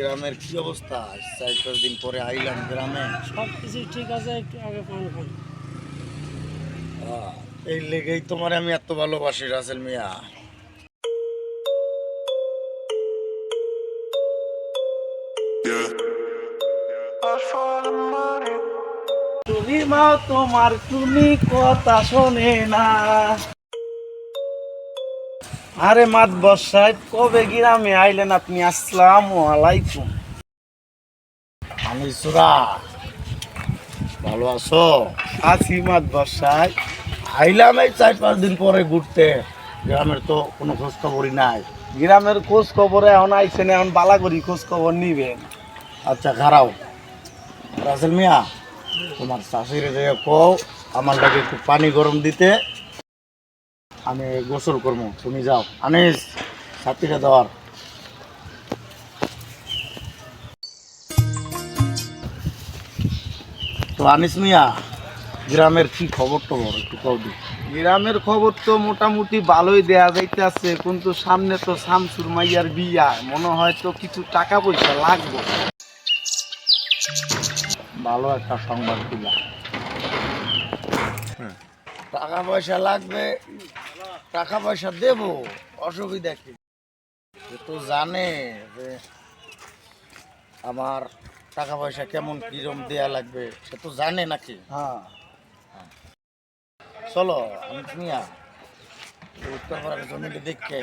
গ্রামের কি অবস্থা? চার পাঁচ দিন পরে আইলাম গ্রামে। সব কিছু ঠিক আছে একটু আগে পান খান এই লেগেই তোমার আমি এত ভালোবাসি রাসেল মিয়া। তুমি মা তোমার তুমি কথা শোনে না। আরে মাত বসায় কবে গ্রামে আইলেন আপনি? আসসালাম আলাইকুম। আমি সুরা। ভালো আছো? আছি মাত বসায় আইলাম এই চার পাঁচ দিন পরে ঘুরতে। গ্রামের তো কোনো খোঁজ খবরই নাই। গ্রামের খোঁজ খবর এখন আইছেন এখন বালাগরি খোঁজ খবর নিবেন। আচ্ছা খারাও। রাসেল মিয়া তোমার শাশুড়ি কও আমার লাগে একটু পানি গরম দিতে। আমি গোসল করব তুমি যাও। আনিস সাথীটা দেওয়ার। তো আনিস মিয়া গ্রামের কি খবর টবর একটু কও দি। গ্রামের খবর তো মোটামুটি ভালোই দেয়া যাইতেছে কিন্তু সামনে তো শামসুর মাইয়ার বিয়া মনে হয় তো কিছু টাকা পয়সা লাগবে। ভালো একটা সংবাদ দিলা। টাকা পয়সা লাগবে টাকা পয়সা দেব অসুবিধা কি? তো জানে যে আমার টাকা পয়সা কেমন কিরম দেয়া লাগবে সে তো জানে নাকি? হ্যাঁ। চলো আমি মিয়া উত্তর পাড়ার জমিটা দেখে।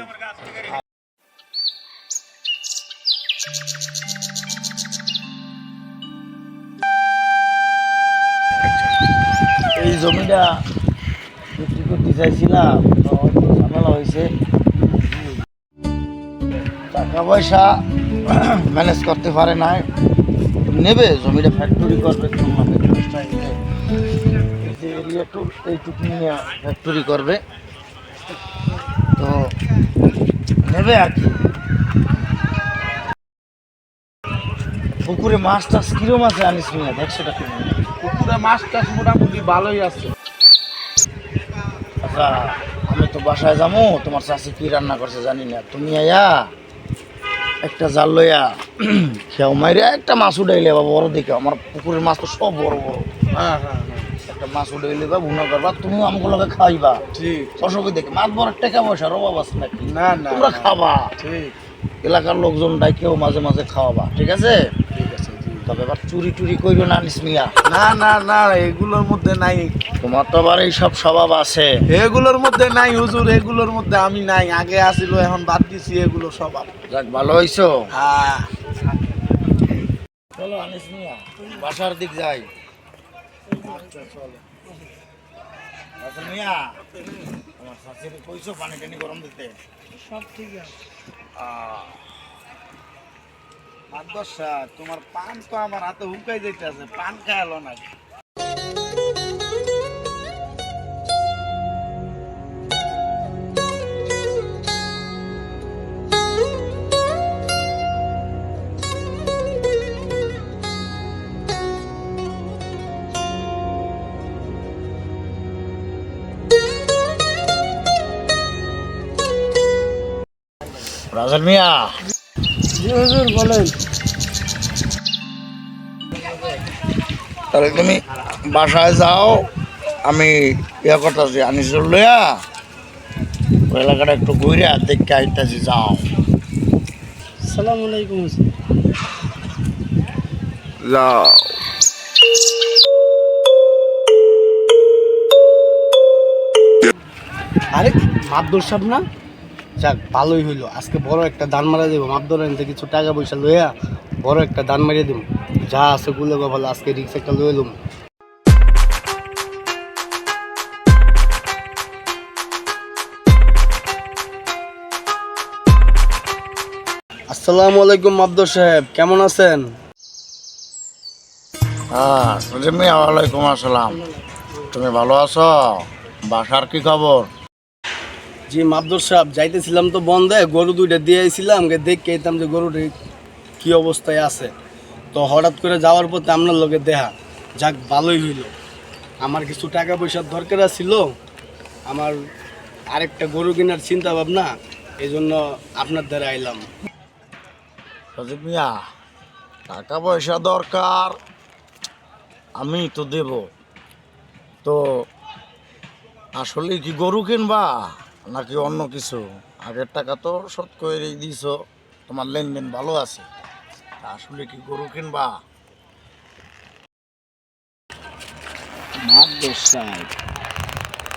এই জমিটা বিক্রি করতে চাইছিলাম। ঝামেলা হয়েছে। টাকা পয়সা ম্যানেজ করতে পারে নাই নেবে জমিটা ফ্যাক্টরি করবে এইটুকু নিয়ে ফ্যাক্টরি করবে। তো নেবে আর কি। পুকুরে মাছ টাছ কিরম আছে আনিস মিয়া? দেখছোটা তুমি পুকুরে মাছ টাছ মোটামুটি ভালোই আছে। আচ্ছা। আমি তো বাসায় যাব তোমার চাষি কি রান্না করছে জানি না। তুমি আয়া একটা জাল লইয়া খেয়াও মাইরে একটা মাছ উঠাইলে বা বড় দেখে আমার পুকুরের মাছ তো সব বড় বড়। হ্যাঁ হ্যাঁ একটা মাছ উঠাইলে বা ভুনা করবা তুমিও আমাগুলোকে খাইবা। ঠিক। অসুবিধা দেখে মাছ বড় টাকা পয়সার অভাব আছে নাকি? না না তোমরা খাবা। ঠিক। এলাকার লোকজন ডাইকেও মাঝে মাঝে খাওয়াবা ঠিক আছে। তবে এবার চুরি টুরি কইরো না আনিস মিয়া। না না না এগুলোর মধ্যে নাই। তোমার তো আবার এইসব স্বভাব আছে। এগুলোর মধ্যে নাই হুজুর এগুলোর মধ্যে আমি নাই। আগে আসিল এখন বাদ দিছি এগুলো সব আপ- যাক ভালো হইছো? হ্যাঁ। চলো আনিস মিয়া বাসার দিক যাই। আচ্ছা মিয়া আমার শাশুড়ি কইছো পানি টানি গরম দিতে? সব ঠিক আছে। মাদ্রাসা তোমার পান তো আমার হাতে হুকাই যাইতেছে পান খায়ালো না। রাজল মিয়া হুজুর বলেন। তাহলে তুমি বাসায় যাও আমি ইয়া করতেছি আনিস লইয়া ওই এলাকাটা একটু ঘুরে দেখতে আইতাছি যাও। সালাম আলাইকুম যাও। আরে মাদ্দর সাহেব না? যাক, ভালোই হইল। আজকে বড় একটা দান মারা দেবো মাদ্দর এনতে কিছু টাকা পয়সা লইয়া বড় একটা দান মারিয়ে দেবো যা আছে গুলো ভালো, আজকে রিক্স একটা লয়ে এলাম আসসালামু আলাইকুম মাদ্দর সাহেব, কেমন আছেন? হ্যাঁ ওয়ালাইকুম আসসালাম। তুমি ভালো আছো? বাসার কি খবর? জি মাবদুর সাহেব, যাইতেছিলাম তো বন্ধে, গরু দুইটা দিয়ে আইছিলাম দেখে যেতাম যে গরুটি কি অবস্থায় আছে। তো হঠাৎ করে যাওয়ার পথে আপনার লোকে দেহা যাক ভালোই হইল। আমার কিছু টাকা পয়সার দরকার ছিল আমার আরেকটা গরু কেনার চিন্তা ভাবনা এই জন্য আপনার দ্বারা আইলাম। রাজীব মিয়া, টাকা পয়সা দরকার, আমি তো দেব। তো আসলে কি গরু কিনবা? নাকি অন্য কিছু? আগের টাকা তো শোধ করে দিছ। তোমার লেনদেন ভালো আছে। আসলে কি গরু কিনবা?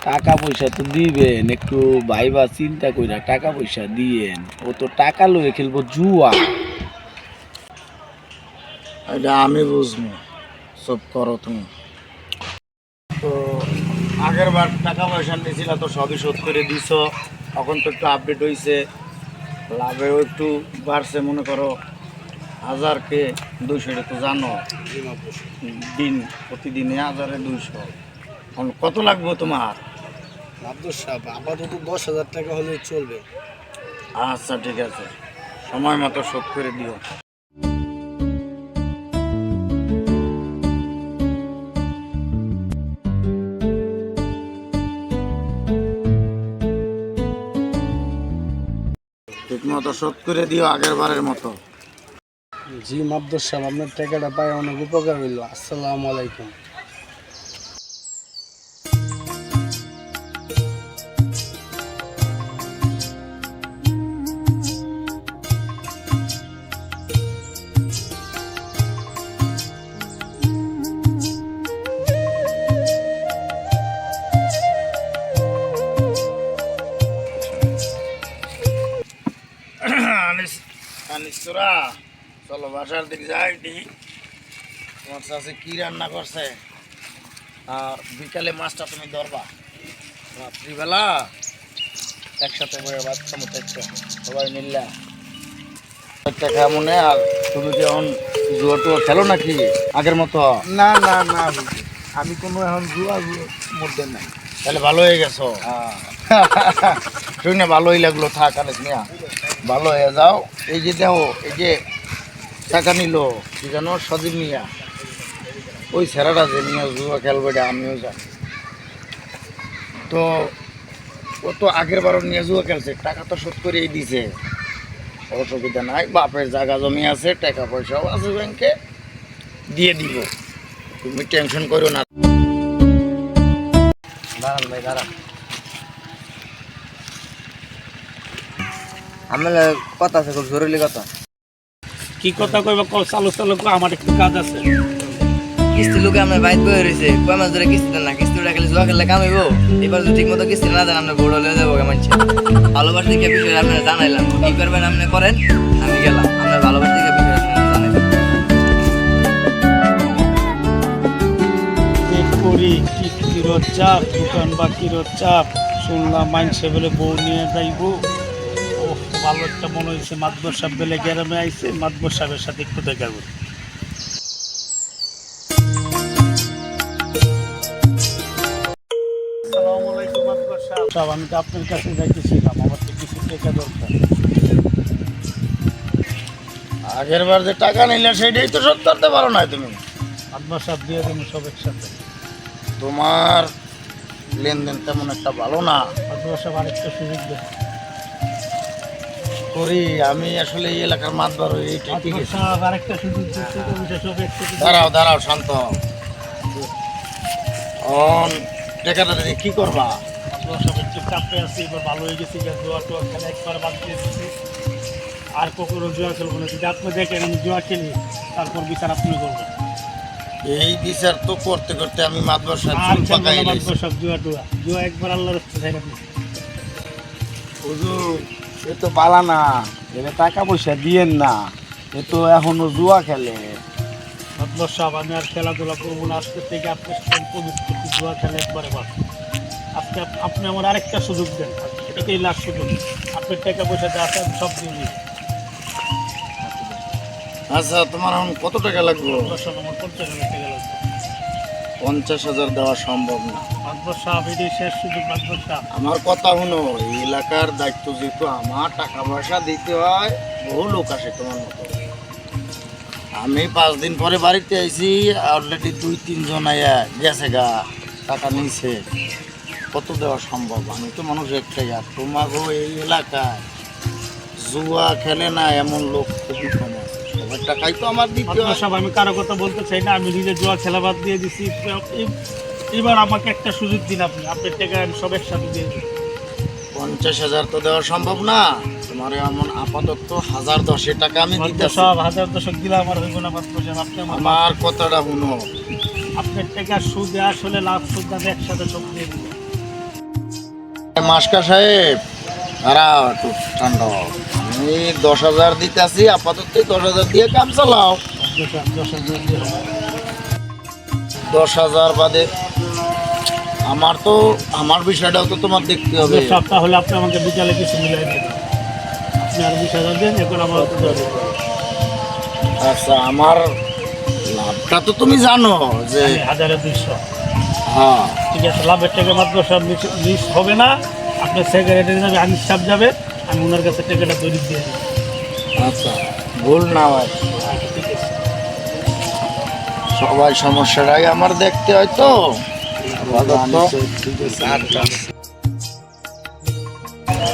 টাকা পয়সা তো দিবেন একটু ভাইবা চিন্তা কইরা টাকা পয়সা দিয়েন। ও তো টাকা লয়ে খেলব জুয়া। এটা আমি বুঝব সব করো তুমি। তো আগের বার টাকা পয়সা নিয়েছিল তো সবই শোধ করে দিছ। এখন তো একটু আপডেট হয়েছে লাভেও একটু বাড়ছে মনে করো হাজারকে দুইশো এটা তো জানো। দিন প্রতিদিনে হাজারে দুইশো। এখন কত লাগবে তোমার? মাদ্দর সাহেব আপাতত দশ হাজার টাকা হলে চলবে। আচ্ছা ঠিক আছে। সময় মতো শোধ করে দিও। ঠিক মতো শোধ করে দিও আগের বারের মতো। জি মাদ্দ সাহেব, আপনার টাকাটা পাই অনেক উপকার হইল। আসসালামু আলাইকুম। তোমার সাথে কি রান্না করছে? আর বিকালে মাছটা তুমি ধরবা। রাত্রিবেলা একসাথে বয়ে বাচ্চা মতো একটা সবাই মিললা। একটা কেমনে আর তুমি কি এখন জুয়া টুয়া খেলো নাকি আগের মতো? না না না আমি কোনো এখন জুয়া মধ্যে নাই। তাহলে ভালো হয়ে গেছো? শুনে ভালোই লাগল থাক আনিস মিয়া। ভালো হয়ে যাও। এই যে দেখো এই যে টাকা নিল কি জানো সজীব মিয়া। ওই ছেড়াটা যে নিয়ে জুয়া খেলবে, এটা আমিও জানি। তো ও তো আগের বারও নিয়ে জুয়া খেলছে। টাকা তো শোধ করেই দিছে। অসুবিধা নাই, বাপের জায়গা জমি আছে, টাকা পয়সাও আছে ব্যাংকে, দিয়ে দিব। তুমি টেনশন করো না। দাঁড়ান ভাই, দাঁড়ান। কথা আছে, খুব জরুরি কথা। কি কথা কইবা চালু চালু আমার একটু কাজ আছে। কিস্তি লোকে আমার বাইক বয়ে রয়েছে। কয় মাস ধরে কিস্তি দেন না, কিস্তি উঠে খেলে জোয়া খেললে কামাইব এবার যদি ঠিক মতো কিস্তি না দেন, আমরা বড় হলে যাব মানছি। ভালোবাসা দিকে বিষয় আপনারা জানাইলাম। কি করবেন আপনি করেন, আমি গেলাম। আপনার ভালোবাসা দিকে বিষয় করি, কি কিরোর চাপ, দোকান বা কিরোর চাপ। শুনলাম মাইনসে বলে বউ নিয়ে যাইব। ও ভালো একটা মনে হয়েছে মাতবর সাহেব বেলে গ্রামে আইসে মাতবর সাহেবের সাথে একটু দেখা করি। সাহেব, আমি তো আপনার কাছে যাইতেছিলাম আমার তো কিছু টাকা দরকার। আগের বার যে টাকা নিলে সেটাই তো শোধ করতে পারো না তুমি। মাতবর সাহেব দিয়ে দেবো সব একসাথে। তোমার লেনদেন তেমন একটা ভালো না। মাতবর সাহেব আরেকটা সুযোগ দেন। করি আমি আসলে এই এলাকার মাতবার হই এইটা ঠিক আছে। আরেকটা সুযোগ দিচ্ছে তো বিষয় সব একসাথে দাঁড়াও দাঁড়াও শান্ত। অন টাকাটা কি করবা? আমরা সব একটু চাপে আছি এবার ভালো হয়ে গেছি জোয়া টোয়া খেলা একবার বাদ দিয়ে দিচ্ছি। আর কখনো জোয়া খেলব না যদি আপনি দেখেন আমি জোয়া খেলি তারপর বিচার আপনি করবেন। এই বিচার তো করতে করতে আমি সাহেব বাদবো সব জোয়া টোয়া? জোয়া একবার আল্লাহর রাস্তা যায় না হুজুর এ তো বালা না এনে টাকা পয়সা দিয়েন না এ তো এখনও জুয়া খেলে। সব আমি আর খেলাধুলা করব না আজকে থেকে আপনার জুয়া খেলে একবারে বাদ। আজকে আপনি আমার আরেকটা সুযোগ দেন। এটাই লাস্ট সুযোগ। আপনার টাকা পয়সা যা আছে সব দিয়ে আচ্ছা তোমার এখন কত টাকা লাগবে? আমার পঞ্চাশ হাজার টাকা লাগবে। পঞ্চাশ হাজার দেওয়া সম্ভব না। আমার কথা শুনো এই এলাকার দায়িত্ব যেহেতু আমার টাকা পয়সা দিতে হয় বহু লোক আসে তোমার মতো। আমি পাঁচ দিন পরে বাড়িতে আইছি অলরেডি দুই তিনজন আয়া গেছে গা টাকা নিছে। কত দেওয়া সম্ভব। আমি তো মানুষ একটাই আর তোমাকেও এই এলাকায় জুয়া খেলে না এমন লোক খুবই কম আছে। আমার টাকাই তো আমার দিতে হয়। সাহেব আমি কারও কথা বলতে চাই না আমি নিজে জুয়া খেলা বাদ দিয়ে দিছি। এবার আমাকে একটা সুযোগ দিন আপনি আপনার টাকা আমি সব একসাথে দিয়ে পঞ্চাশ হাজার তো দেওয়া সম্ভব না। তোমার এমন আপাতত হাজার দশের টাকা আমি দিতেছি। সাহেব হাজার দশক দিলে আমার হইব না আপনি আমার কথাটা শুনো। আপনার টাকা সুদে আসলে লাভ সুদ আমি একসাথে সব দিয়ে মাস্টার সাহেব। একটু ঠান্ডা আমি দশ হাজার দিতেছি আপাতত দশ হাজার দিয়ে কাম চালাও। দশ হাজার বাদে আমার তো আমার বিষয়টাও তো তোমার দেখতে হবে। সাহেব তাহলে আপনি আমাকে বিকালে কিছু মিলাই দিন আপনি আর বিশ হাজার দেন এখন আমার হাতে দশ হাজার। আচ্ছা আমার লাভটা তো তুমি জানো যে হাজারে দুইশো। হ্যাঁ। ঠিক আছে লাভের টাকা মাত্র সব মিস হবে না। আপনার সেক্রেটারি যাবে আনিস সাহেব যাবে আমি ওনার কাছে টাকাটা তৈরি দিয়ে দিই। আচ্ছা ভুল না হয় আচ্ছা, সবাই সমস্যাটাই আমার দেখতে হয় তো।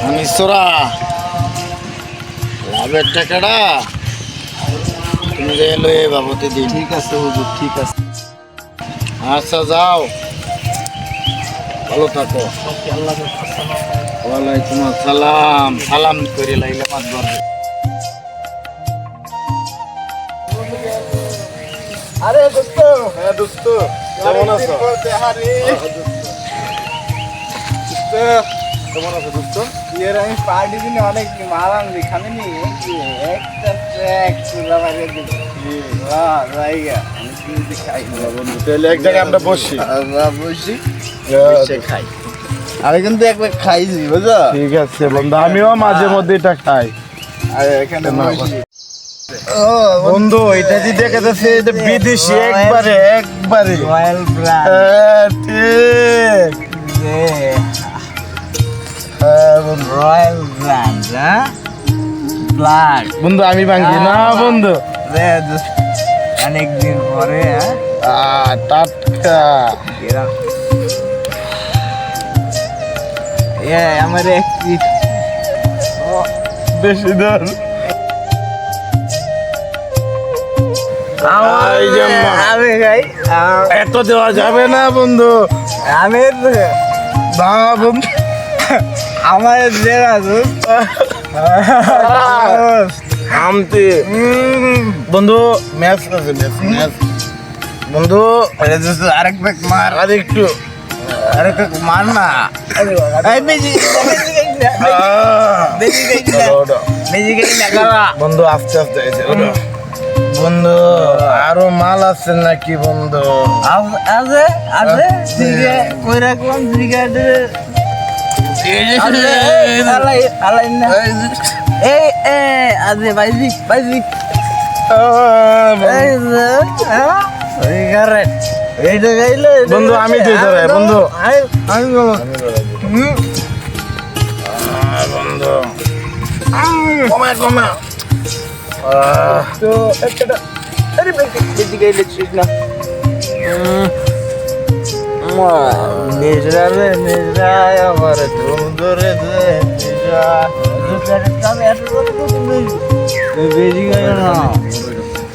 আমি সোরা লাভের টাকাটা তুমি ঠিক আছে হুজুর ঠিক আছে। আচ্ছা যাও। ভালো থাকো। ওয়ালাইকুম আসসালাম। সালাম করে লাইলে মাত আরে দোস্ত। হ্যাঁ দোস্ত। কেমন আছো? কেমন আছো দোস্ত? আমি পার্টি দিনে অনেক আনছি খালি নি একটা ট্র্যাক তুলা বাইরে দিচ্ছি জায়গা। আমি কিন্তু খাই? বন্ধু তাহলে এক জায়গায় আমরা বসি। আমরা বসে। খাই আমি কিন্তু একবার খাইছি বুঝছ? ঠিক আছে বন্ধু আমিও মাঝে মধ্যে এটা খাই। আর এখানে বন্ধু। এটা যে দেখা যাচ্ছে এটা বিদেশি একবারে একবারে। রয়্যাল ব্র্যান্ড হ্যাঁ, ঠিক। হ্যাঁ, রয়্যাল ব্র্যান্ড হ্যাঁ? ব্ল্যাক বন্ধু আমি ভাঙছি। না বন্ধু। অনেকদিন পরে হ্যাঁ? আহ, টাটকা। আমার একটি বেশি। আমি খাই এত দেওয়া যাবে না বন্ধু। আমি না বন্ধু। আমার জেরা আমতে। বন্ধু ম্যাচ আছে ম্যাচ ম্যাচ। বন্ধু আরেক মার। আর মার না। বন্ধু আস্তে আস্তে এসে বন্ধু আরও মাল আছে নাকি বন্ধু? আছে আছে। দিকে কই রাখলাম দিকে আলাই আলাই না। এই এ আজে বাইজি বাইজি। এই যে হ্যাঁ? বন্ধু, আমি তুই ধরে, বন্ধু। আমি বন্ধু। কমা কমা। তো একটা আরে বেশি বেশি গাইলে ঠিক না। নিজরা রে নিজরা আমার তুমি ধরে দে নিজরা কামে এত রকম তুমি বেশি গাইলে না।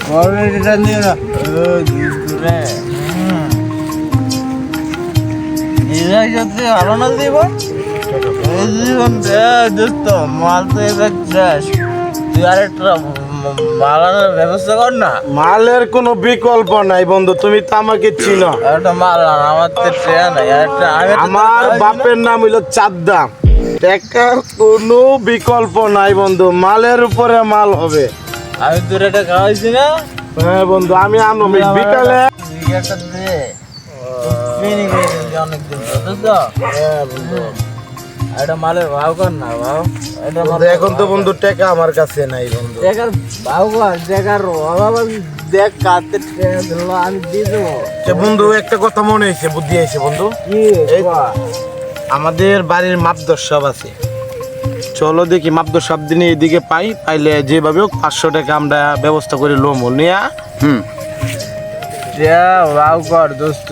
মরবে এটা নিয়ে না। দূরে। নিজরা যদি ভালো না জীবন এই জীবন দোস্ত মাল তো এবার শেষ তুই আরেকটা মালানোর ব্যবস্থা কর না। মালের কোনো বিকল্প নাই বন্ধু তুমি তো আমাকে চিনো। একটা মাল আমার তো ট্রেন নাই একটা আমার বাপের নাম হইল চাদ্দা। টাকার কোনো বিকল্প নাই বন্ধু মালের উপরে মাল হবে। আমি তোর এটা খাওয়াইছি না। হ্যাঁ বন্ধু আমি আনো। বিকালে একটা দে। ট্রেনিং অনেকদিন বুঝছ? হ্যাঁ বন্ধু। একটা মালের ভাও কর না ভাও। এটা এখন তো বন্ধু টাকা আমার কাছে নাই বন্ধু। দেখার ভাও কর দেখার অভাব আছে। দেখ কাতে দিল আমি দিয়ে দেবো। যে বন্ধু একটা কথা মনে হয়েছে বুদ্ধি হয়েছে বন্ধু। কি এই আমাদের বাড়ির মাপদর সব আছে। চলো দেখি মাপদর সব দিনে এদিকে পাই পাইলে যেভাবে হোক পাঁচশো টাকা আমরা ব্যবস্থা করে লোম নিয়া? হুম। টিয়া রাও কর দোস্ত।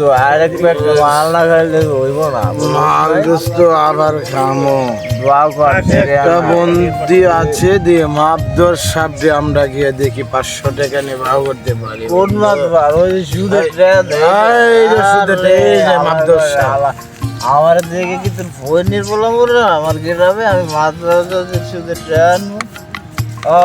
পেট মাল না খাইলে হইব না। মাল দোস্ত আবার খামো। রাও কর একটা বন্দি আছে দিয়ে মাপদর সাপে আমরা গিয়ে দেখি পাঁচশো টাকা নিয়ে ভাও করতে পারি। কোন মাছ বার ওই সুদের মাপদর সাপ। আমার দেখে কি তোর ফোন নির্বলা বলে আমার গ্রামে আমি মাছ ধরতে সুদের আনব। ও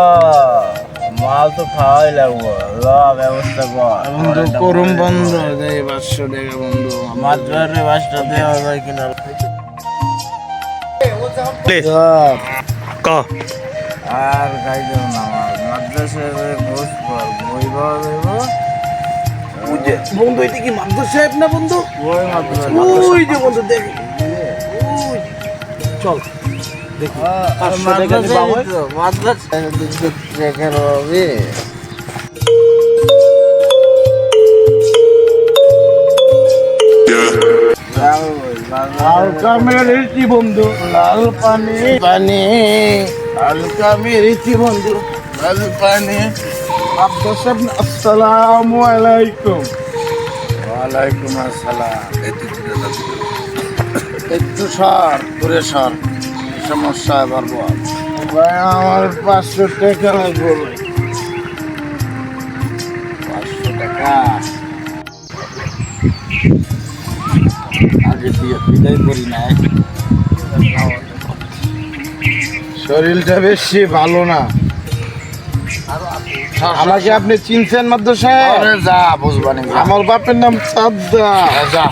মাল তো খাওয়াই লাগবো ল ব্যবস্থা কর। বন্ধু করুম বন্ধ দেয় পাঁচশো টাকা বন্ধু। মাছ ধরে মাছটা দেওয়া যায় কিনা? ক? আর খাইতে না মাছ মাদ্রাসায় ঘুষ বই পাওয়া যাইব। বন্ধু এটা কি মাপদর সাহেব না বন্ধু? ওই যে বন্ধু দেখ। চল। দেখি। পাঁচশো টাকা দিয়ে পাবো। মাদ্রাসায় দেখে হালকা মেরেছি বন্ধু লাল পানি। পানি। হালকা মেরেছি বন্ধু। লাল পানি। আব্দুল আসসালামু আলাইকুম। ওয়ালাইকুম আসসালাম। একটু সর দূরে সর। কি সমস্যা এবার বল। ভাই আমার পাঁচশো টাকা লাগবে। পাঁচশো টাকা? আগে দিয়ে বিদায় করি নাই। শরীরটা বেশি ভালো না। আমাকে আপনি চিনছেন মাদ্র সাহেব যা বুঝবানি আমার বাপের নাম সাদ্দা যা।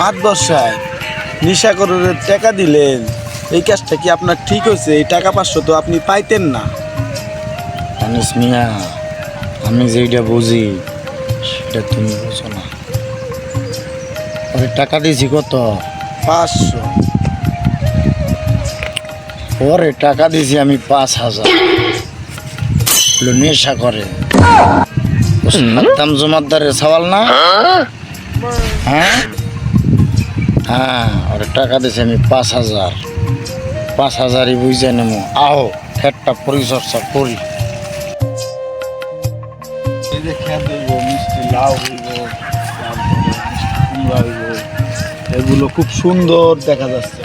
মাতবর সাহেব নিশা করে টাকা দিলেন। এই কাজটা কি আপনার ঠিক হয়েছে? এই টাকা পাঁচশো তো আপনি পাইতেন না। আনিস মিয়া আমি যেটা বুঝি সেটা তুমি বুঝো না। টাকা দিয়েছি কত? পাঁচশো। পরে টাকা দিয়েছি আমি পাঁচ হাজার। নেশা করে। সাদ্দাম জমাদ্দারের সওয়াল না? হ্যাঁ? হ্যাঁ ওরে টাকা দিয়েছি আমি পাঁচ হাজার। পাঁচ হাজারই বুঝে নেব আহো ফেটটা পরিচর্যা করি। মিষ্টি লাউ এগুলো খুব সুন্দর দেখা যাচ্ছে।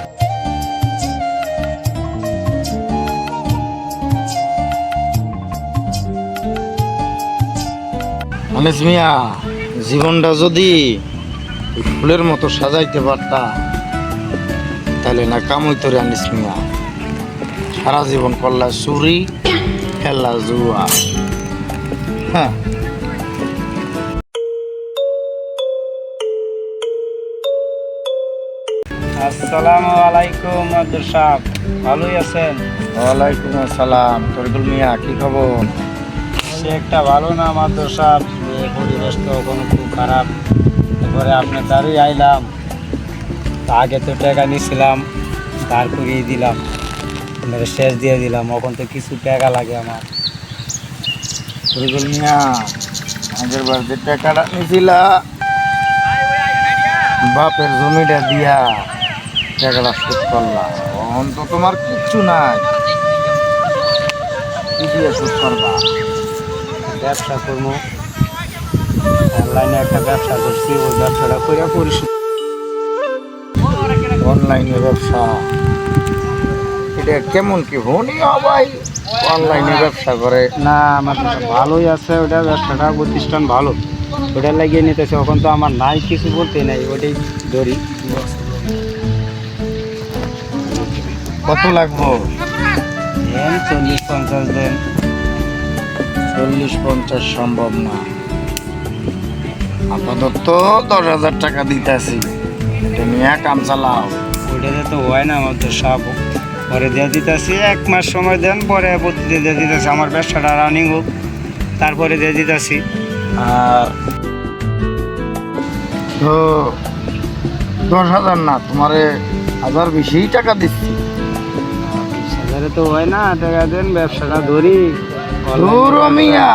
আনিস মিয়া জীবনটা যদি ফুলের মতো সাজাইতে পারতা তাহলে না কামই তোরে আনিস মিয়া। সারা জীবন করলা চুরি খেলা জুয়া। হ্যাঁ। আসসালামু আলাইকুম মাদ্র সাহেব। ভালোই আছেন? ওয়ালাইকুম আসসালাম। তরিকুল মিয়া কি খবর? সে একটা ভালো না মাদ্র সাহেব। এ পরিবেশ তো এখন খুব খারাপ। এরপরে আপনার দ্বারই আইলাম। আগে তো টাকা নিয়েছিলাম দাঁড় করিয়ে দিলাম। এবারে শেষ দিয়ে দিলাম, এখন তো কিছু টাকা লাগে আমার। তরিকুল মিয়া, আগের বার যে টাকাটা বাপের জমিটা দিয়া টাকাটা শোধ করলাম। এখন তো তোমার কিচ্ছু নাই। কি দিয়ে শোধ করবা ব্যবসা করব। অনলাইনে একটা ব্যবসা করছি ওই ব্যবসাটা করে পরিশোধ। অনলাইনে ব্যবসা। এটা কেমন কি হনি ভাই? অনলাইনে ব্যবসা করে। না আমার ভালোই আছে ওটা ব্যবসাটা প্রতিষ্ঠান ভালো। ওটা লাগিয়ে নিতেছে এখন তো আমার নাই কিছু বলতে নাই ওটাই ধরি। কত লাগবো? চল্লিশ পঞ্চাশ দেন। চল্লিশ পঞ্চাশ সম্ভব না। আপাতত দশ হাজার টাকা দিতেছি। এটা নিয়ে কাম চালাও। ওটাতে তো হয় না আমার তো সব পরে দিয়ে দিতেছি। এক মাস সময় দেন পরে প্রতিদিন দিয়ে দিতেছি। আমার ব্যবসাটা রানিং হোক তারপরে দিয়ে দিতেছি। আর তো দশ হাজার না তোমারে হাজার বেশি টাকা দিচ্ছি। হাজারে তো হয় না টাকা দেন ব্যবসাটা ধরি। দূর মিয়া!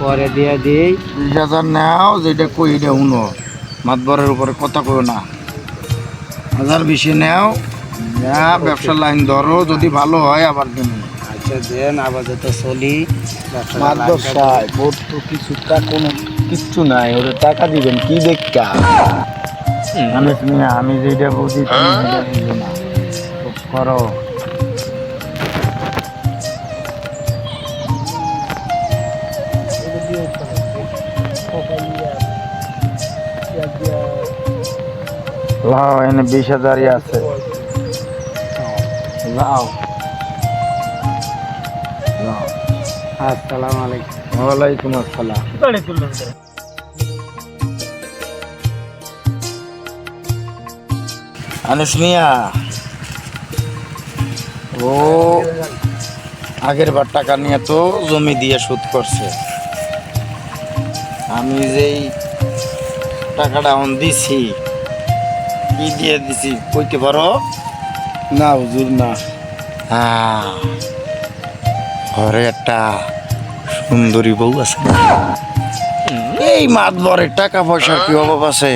পরে দিয়ে দিই। বিশ হাজার নাও যেটা কই এটা উনো মাতবরের উপরে কথা কই না। হাজার বেশি নাও। না ব্যবসার লাইন ধরো যদি ভালো হয় আবার দিন পয়সা দেন আপাতত চলি মাদ্দর সাহেব ওর তো কিছুটা কোনো কিচ্ছু নাই ওরে টাকা দিবেন কি দেখা আমি আমি যেটা বুঝি তুমি না। করো। লাও এনে বিশ হাজারই আছে। লাও। আসসালামু আলাইকুম। ওয়ালাইকুম আসসালাম? আনিস মিয়া ও আগের বার টাকা নিয়ে তো জমি দিয়ে সুদ করছে। আমি যেই টাকাটা এখন দিছি কি দিয়ে দিছি। কইতে পারো না হুজুর না। হ্যাঁ ঘরে একটা সুন্দরী বউ আছে না? এই মাতবরের টাকা পয়সার কি অভাব আছে?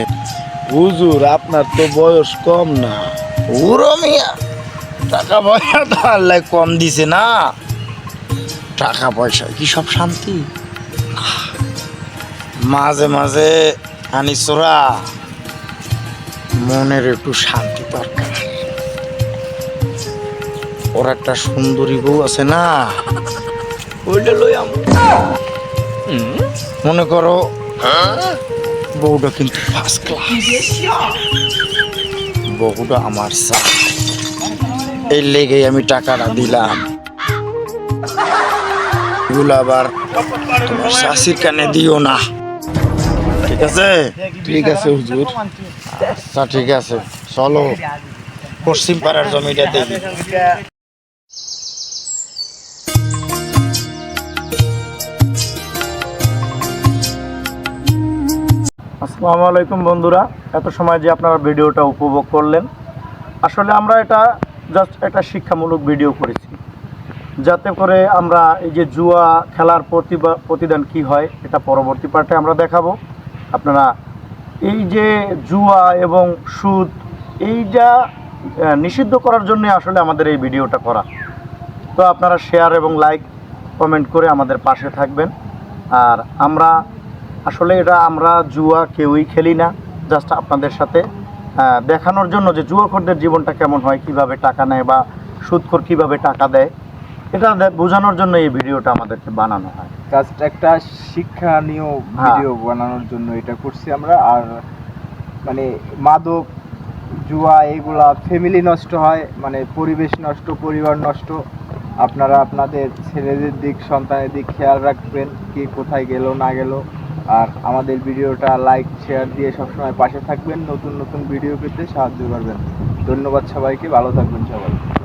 হুজুর আপনার তো বয়স কম না। পুরো মিয়া টাকা পয়সা তো আল্লাহ কম দিছে না। টাকা পয়সা কি সব শান্তি? মাঝে মাঝে আনি চোরা। মনের একটু শান্তি দরকার। ওর একটা সুন্দরী বউ আছে না? ওইটা লই মনে করো বউটা কিন্তু ফার্স্ট ক্লাস বহুটা আমার এই লেগে আমি টাকাটা দিলাম। এগুলো আবার তোমার শাশির কানে দিও না। ঠিক আছে? ঠিক আছে হুজুর। আচ্ছা ঠিক আছে। চলো পশ্চিম পাড়ার জমিটা দেখি। আসসালামু আলাইকুম বন্ধুরা। এত সময় যে আপনারা ভিডিওটা উপভোগ করলেন। আসলে আমরা এটা জাস্ট একটা শিক্ষামূলক ভিডিও করেছি। যাতে করে আমরা এই যে জুয়া খেলার প্রতিবা প্রতিদান কি হয় এটা পরবর্তী পার্টে আমরা দেখাবো। আপনারা এই যে জুয়া এবং সুদ, এইটা নিষিদ্ধ করার জন্য আসলে আমাদের এই ভিডিওটা করা। তো আপনারা শেয়ার এবং লাইক কমেন্ট করে আমাদের পাশে থাকবেন। আর আমরা, আসলে এটা আমরা জুয়া কেউই খেলি না জাস্ট আপনাদের সাথে দেখানোর জন্য যে জুয়াখোরদের জীবনটা কেমন হয়, কীভাবে টাকা নেয় বা সুদখোর কীভাবে টাকা দেয়। এটা বোঝানোর জন্য এই ভিডিওটা আমাদেরকে বানানো হয়। জাস্ট একটা শিক্ষণীয় হ্যাঁ। ভিডিও বানানোর জন্য এটা করছি আমরা। আর মানে মাদক জুয়া এগুলা ফ্যামিলি নষ্ট হয় মানে পরিবেশ নষ্ট পরিবার নষ্ট। আপনারা আপনাদের ছেলেদের দিক সন্তানের দিক খেয়াল রাখবেন কে কোথায় গেল না গেল। আর আমাদের ভিডিওটা লাইক শেয়ার দিয়ে সবসময় পাশে থাকবেন। নতুন নতুন ভিডিও পেতে সাহায্য করবেন। ধন্যবাদ সবাইকে। ভালো থাকবেন সবাই।